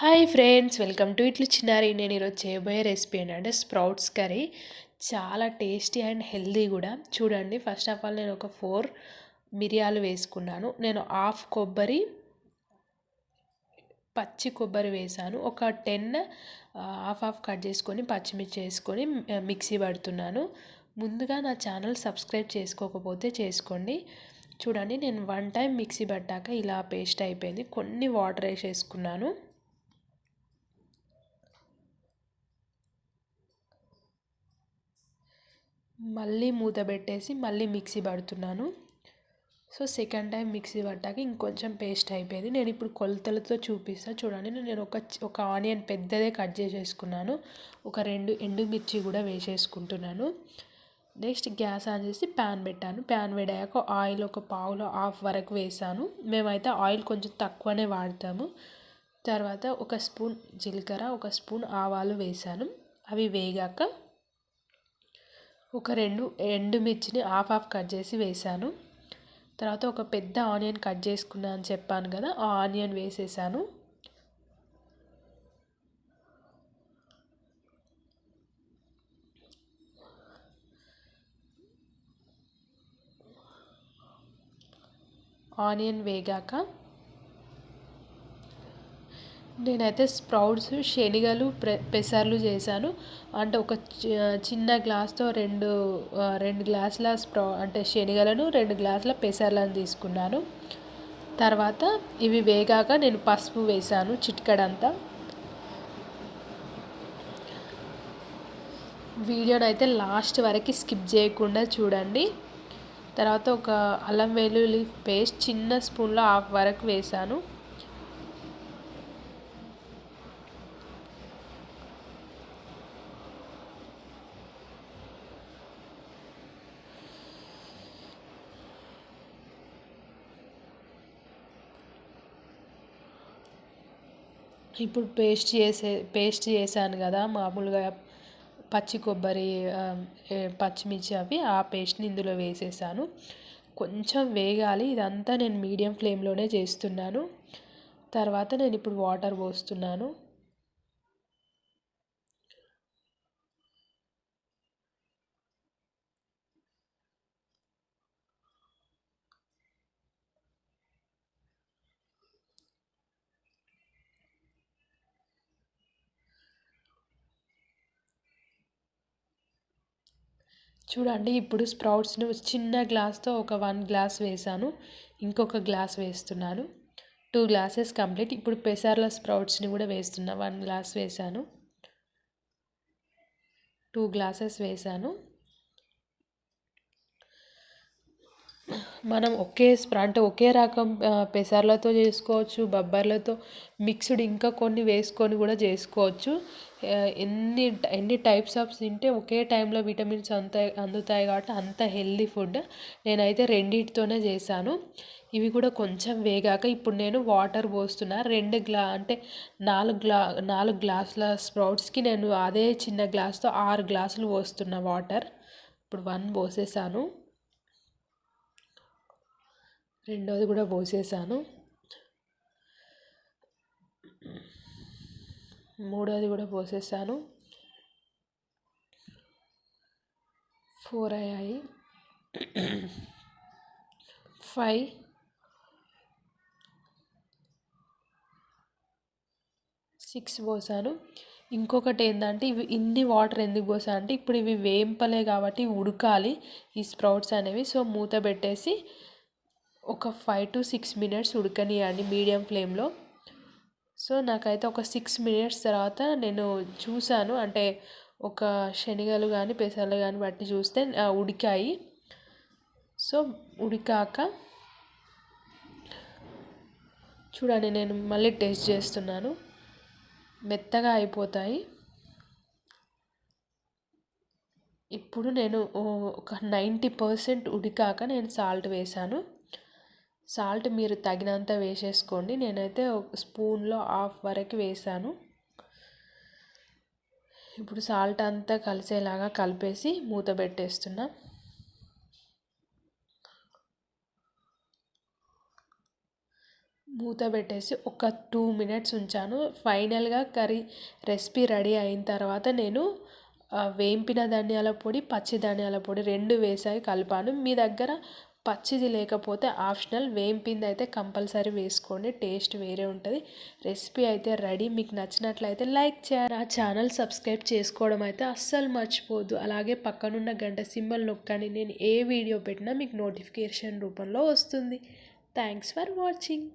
Hi friends welcome to ఇట్లు చిన్నారి. నేను ఈరోజు చేయబోయే రెసిపీ ఏంటంటే స్ప్రౌట్స్ కర్రీ. చాలా టేస్టీ అండ్ హెల్దీ కూడా. చూడండి ఫస్ట్ ఆఫ్ ఆల్ నేను ఒక ఫోర్ మిరియాలు వేసుకున్నాను. నేను హాఫ్ కొబ్బరి పచ్చి కొబ్బరి వేసాను. ఒక టెన్ హాఫ్ హాఫ్ కట్ చేసుకొని పచ్చిమిర్చి వేసుకొని మిక్సీ పడుతున్నాను. ముందుగా నా ఛానల్ సబ్స్క్రైబ్ చేసుకోకపోతే చేసుకోండి. చూడండి నేను వన్ టైం మిక్సీ పట్టాక ఇలా పేస్ట్ అయిపోయింది. కొన్ని వాటర్ వేసేసుకున్నాను. మళ్ళీ మూత పెట్టేసి మళ్ళీ మిక్సీ పడుతున్నాను. సో సెకండ్ టైం మిక్సీ పట్టాక ఇంకొంచెం పేస్ట్ అయిపోయింది. నేను ఇప్పుడు కొలతలతో చూపిస్తాను చూడండి నేను ఒక ఒక ఆనియన్ పెద్దదే కట్ చేసేసుకున్నాను. ఒక రెండు ఎండుమిర్చి కూడా వేసేసుకుంటున్నాను. నెక్స్ట్ గ్యాస్ ఆన్ చేసి ప్యాన్ పెట్టాను. ప్యాన్ వేడాక ఆయిల్ ఒక పావులో హాఫ్ వరకు వేసాను. మేమైతే ఆయిల్ కొంచెం తక్కువనే వాడతాము. తర్వాత ఒక స్పూన్ జీలకర్ర ఒక స్పూన్ ఆవాలు వేసాను. అవి వేగాక ఒక రెండు ఎండుమిర్చిని హాఫ్ హాఫ్ కట్ చేసి వేసాను తర్వాత ఒక పెద్ద ఆనియన్ కట్ చేసుకున్నా అని చెప్పాను కదా ఆ ఆనియన్ వేసేసాను. ఆనియన్ వేగాక నేనైతే స్ప్రౌట్స్ శనగలు పెసర్లు చేశాను. అంటే ఒక చిన్న గ్లాస్తో రెండు రెండు గ్లాసుల స్ప్రౌ అంటే శనగలను రెండు గ్లాసుల పెసర్లను తీసుకున్నాను. తర్వాత ఇవి వేగాక నేను పసుపు వేసాను చిట్కడంతా. వీడియోని అయితే లాస్ట్ వరకు స్కిప్ చేయకుండా చూడండి. తర్వాత ఒక అల్లం వెల్లుల్లి పేస్ట్ చిన్న స్పూన్లో హాఫ్ వరకు వేసాను ఇప్పుడు పేస్ట్ చేసే పేస్ట్ చేశాను కదా మామూలుగా పచ్చి కొబ్బరి పచ్చిమిర్చి అవి ఆ పేస్ట్ని ఇందులో వేసేసాను. కొంచెం వేగాలి. ఇదంతా నేను మీడియం ఫ్లేమ్లోనే చేస్తున్నాను. తర్వాత నేను ఇప్పుడు వాటర్ పోస్తున్నాను. చూడండి ఇప్పుడు స్ప్రౌట్స్ను చిన్న గ్లాస్తో ఒక వన్ గ్లాస్ వేసాను. ఇంకొక గ్లాస్ వేస్తున్నాను. Two glasses complete. ఇప్పుడు పెసర్ల స్ప్రౌట్స్ని కూడా వేస్తున్నా వన్ గ్లాస్ వేసాను. టూ గ్లాసెస్ వేసాను. మనం ఒకే అంటే ఒకే రకం పెసర్లతో చేసుకోవచ్చు బొబ్బర్లతో మిక్స్డ్ ఇంకా కొన్ని వేసుకొని కూడా చేసుకోవచ్చు. ఎన్ని ఎన్ని టైప్స్ ఆఫ్ తింటే ఒకే టైంలో విటమిన్స్ అంత అందుతాయి కాబట్టి అంత హెల్దీ ఫుడ్ నేనైతే రెండింటితోనే చేశాను. ఇవి కూడా కొంచెం వేగాక ఇప్పుడు నేను వాటర్ పోస్తున్నా. రెండు గ్లా అంటే నాలుగు గ్లా నాలుగు గ్లాసుల స్ప్రౌట్స్కి నేను అదే చిన్న గ్లాస్తో ఆరు గ్లాసులు పోస్తున్నా వాటర్. ఇప్పుడు వన్ పోసేసాను. రెండోది కూడా పోసేసాను. మూడోది కూడా పోసేసాను. ఫోర్ అయ్యాయి ఫైవ్. సిక్స్ పోసాను. ఇంకొకటి ఏంటంటే ఇవి ఇన్ని వాటర్ ఎందుకు పోసా అంటే ఇప్పుడు ఇవి వేంపలే కాబట్టి ఉడకాలి ఈ స్ప్రౌట్స్ అనేవి. సో మూత పెట్టేసి ఒక ఫైవ్ టు సిక్స్ మినిట్స్ ఉడకనియండి మీడియం ఫ్లేమ్లో సో నాకైతే ఒక సిక్స్ మినిట్స్ తర్వాత నేను చూశాను అంటే ఒక శనగలు కానీ పెసలు కానీ బట్టి చూస్తే ఉడికాయి. సో ఉడికాక చూడండి నేను మళ్ళీ టేస్ట్ చేస్తున్నాను. మెత్తగా అయిపోతాయి. ఇప్పుడు నేను ఒక నైంటీ పర్సెంట్ ఉడికాక నేను సాల్ట్ వేసాను సాల్ట్ మీరు తగినంత వేసేసుకోండి. నేనైతే ఒక స్పూన్లో హాఫ్ వరకు వేసాను. ఇప్పుడు సాల్ట్ అంతా కలిసేలాగా కలిపేసి మూత పెట్టేస్తున్నా. మూత పెట్టేసి ఒక టూ మినిట్స్ ఉంచాను. ఫైనల్గా కర్రీ రెసిపీ రెడీ అయిన తర్వాత నేను వేంపిన ధనియాల పొడి పచ్చి ధనియాల పొడి రెండు వేసాయి కలిపాను. మీ దగ్గర పచ్చిది లేకపోతే ఆప్షనల్. వేంపింది అయితే కంపల్సరీ వేసుకోండి. టేస్ట్ వేరే ఉంటుంది. రెసిపీ అయితే రెడీ. మీకు నచ్చినట్లయితే లైక్ చేయండి. నా ఛానల్ సబ్స్క్రైబ్ చేసుకోవడం అయితే అస్సలు మర్చిపోద్దు అలాగే పక్కనున్న గంట సింబల్ నొక్కని నేను ఏ వీడియో పెట్టినా మీకు నోటిఫికేషన్ రూపంలో వస్తుంది. Thanks for watching.